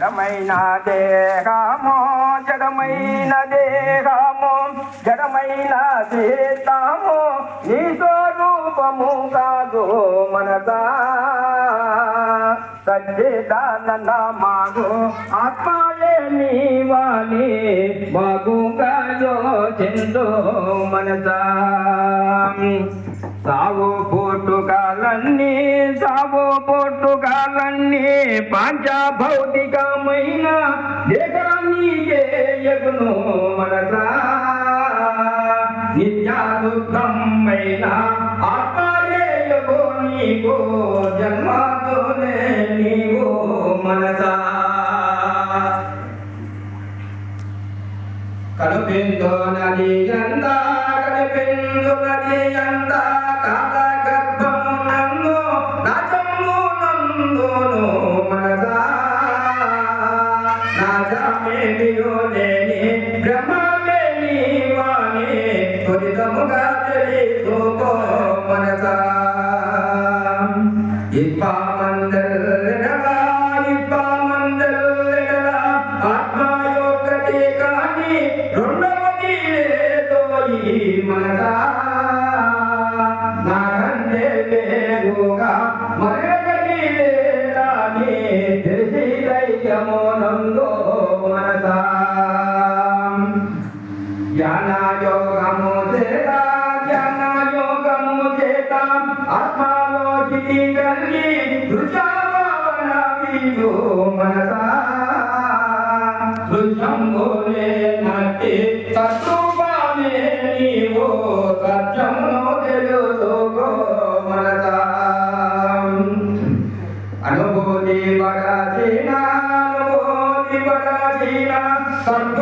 జడమైన దేహము జడమైన దేహము జడమైన సీతాము నీ స్వరూపము కాదు మనసా సజ్జిదానంద మాగు ఆత్మాయే నీవాని బాగుగా యోచిందు మనసా సాగు పుట్టుకాలన్నీ సావు పుట్టుకాలన్నీ పాంచ భౌతికమైన దేశానికి ఎగును మనసా నిత్యాదుఃఖమైన ఆత్మయేయగో నీకు జన్మతోనే నీవు మనసా. కనుపిందో నది ఎంత కనిపిందు నది ఎంత కాల ఆత్మయొక్కటి కాని రెండవది లేదో ఈ మనసా నాకంటే వేరుగా మరొకటి లేదని తెలిసి దైత్యమోనందో మనసా. జ్ఞానయోగము చేత జ్ఞానయోగము చేత ఆత్మలో చితి కలిగి దృశ్యావన మనసా. దృశ్యంబోలే నటి తత్వమే నీవు సత్యమును తెలుసుకో అనుభూతి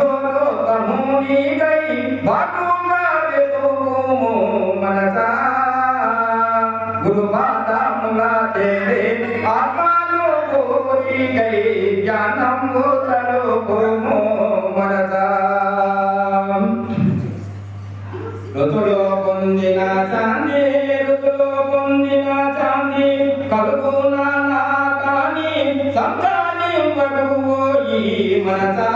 అనుభూతి బాటుగా వెతుకుము ఆత్మను కోరికై జ్ఞానము ఋతులో పొందిన చాంది ఋతులో పొందిన చాంది కలుగున కానీ సంతాని పడుపోయి మనసా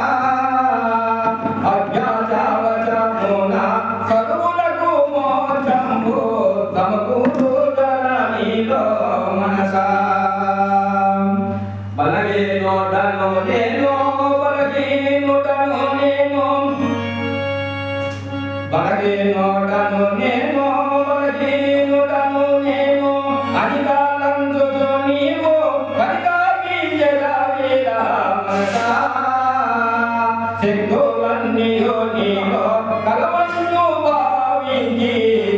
శక్తులన్నీయో నీలో కలవన్ను భావించి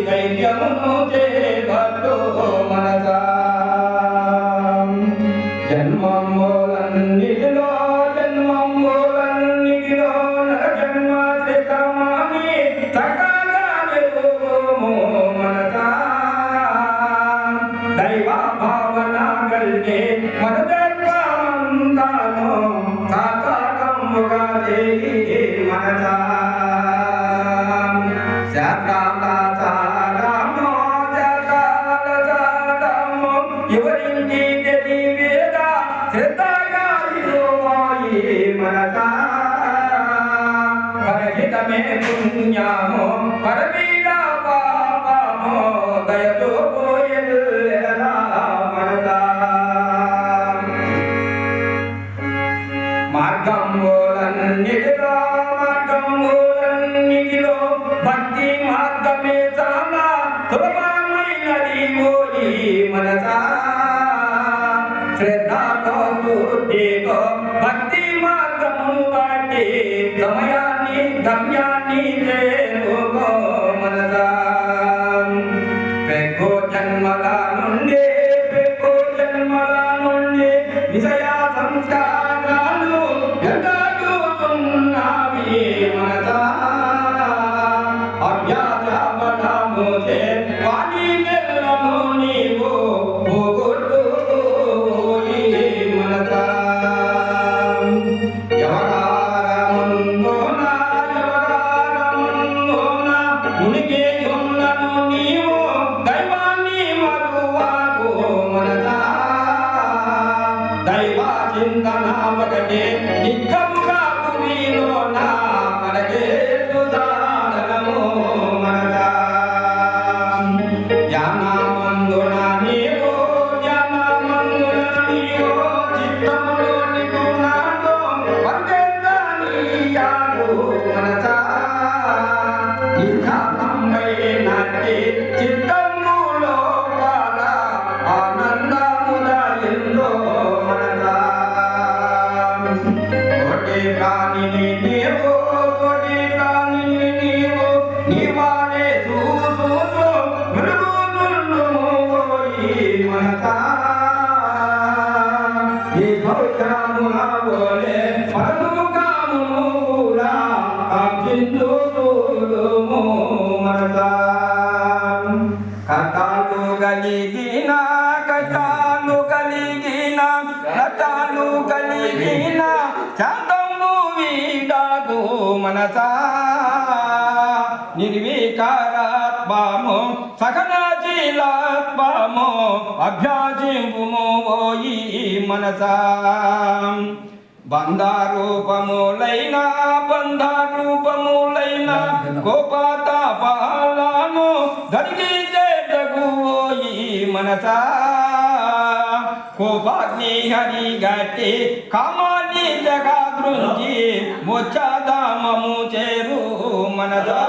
ధైర్యమును చేపట్టు పుణ్యమో పరవీడ పాపమో దయతో పోయెల్లెలా మనసా మార్గంబోలన్నిటిలో మార్గంబోలన్నిటిలో భక్తి మార్గమే చాలా సులభమైనది ఓయి మనసా மகா ఈ భౌత్యమున ఓలే పరలోకమును కూడా కాంక్షించుదుము మనసా కష్టాలు కలిగిన కష్టాలు కలిగిన కష్టాలు కలిగిన శాంతము వీడదు మనసా. నిర్వికారాత్మము సకనశీలాత్మము అభ్యాసింపుము ఓయి మనస బంధారూపములైన బంధారూపములైన కోపాతాపాలను గడిగించేటకు ఓయి మనసా కోపాగ్ని హరి గట్టి కామాన్ని జగాదృంచి ముచ్చదామము చేరు మనదా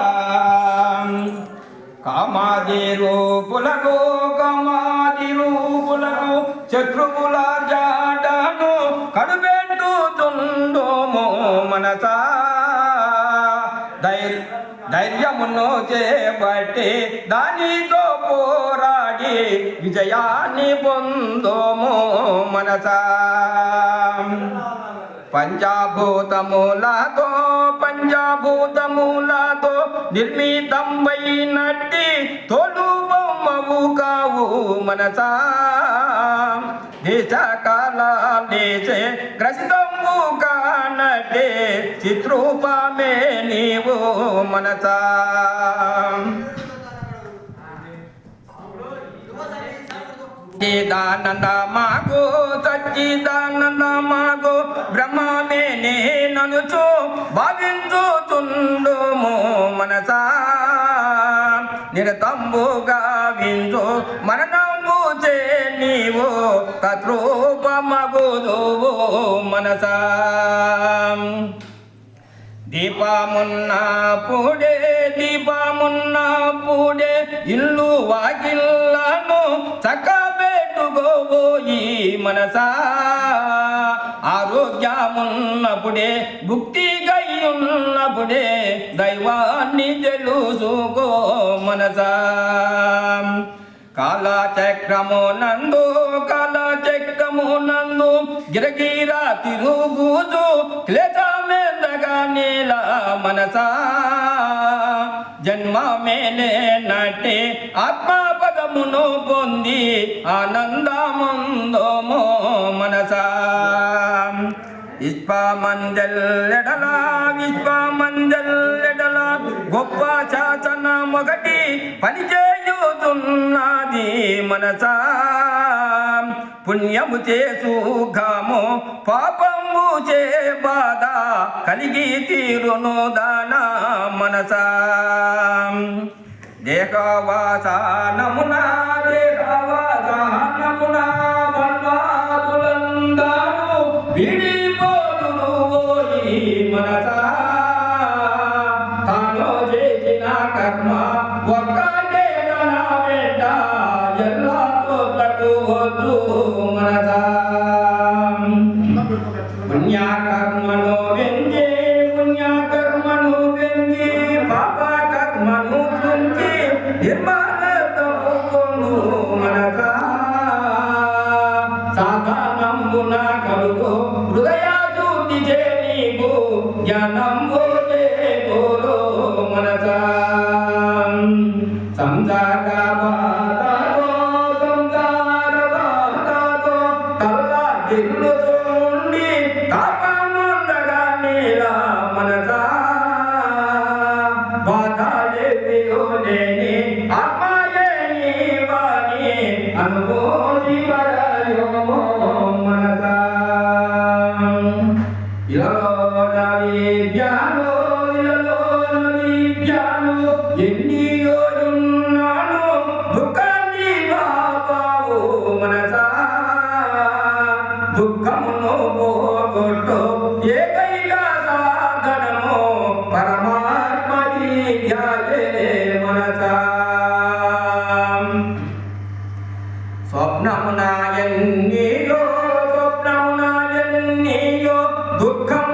గమాది రూపులకు గమాది రూపులకు శత్రువుల జాడను కడుపెట్టుతుండోము మనసా. ధైర్య ధైర్యమును చేపట్టి దానితో పోరాడి విజయాన్ని పొందోము మనసా. పంచాభూతములతో పంచాభూతములతో నిర్మితంబైనట్టి తోలు బొమ్మవు కావు మనసా. దేశకాల దేశే గ్రసితంబు కానటే చిత్రూపమే నీవు మనసా. సచ్చిదానంద మాగో సచ్చిదానంద మాగో బ్రహ్మమే నేననుచు భావించుతుండుము మనసా. నిరతంబుగా విందు మరణంబు చే నీవు తత్రూపమగుదువు మనసా. దీపమున్న పూడే దీపమున్న పూడే ఇల్లు వాకిళ్ళను పోయి మనసా? ఆరోగ్యమున్నప్పుడే భుక్తి ఉన్నప్పుడే దైవాన్ని తెలుసుకో మనసా. కాలచక్రము నందు కాలచక్రము నందు గిరగిరా తిరుగుతూ క్లేశమేందగా నీల మనసా? జన్మ మేలే నటే ఆత్మపదమును పొంది ఆనందముందోమో మనసా. విశ్వమంజల్లెడల విశ్వమంజల్లెడల గొప్ప శాసన ఒకటి పనిచేయుతున్నది మనసా. పుణ్యము చేసుఖము పాపము చే బాధ కలిగి తీరును దాన మనసా. దేహవాసానమునా దేహవాసానమునా బల్వాదులందాను విడిపోదును ఓయి మనసా. తాను చేసిన కర్మ ఒక్కటే తన వెంట పుణ్యకర్మను వెంజే పుణ్యకర్మను వెంజి పాప కర్మను తుంచి నిర్మాణము పొందు సాధనంబున కలుగు హృదయ చే నీకు జ్ఞానంబు చేకూరు दुःख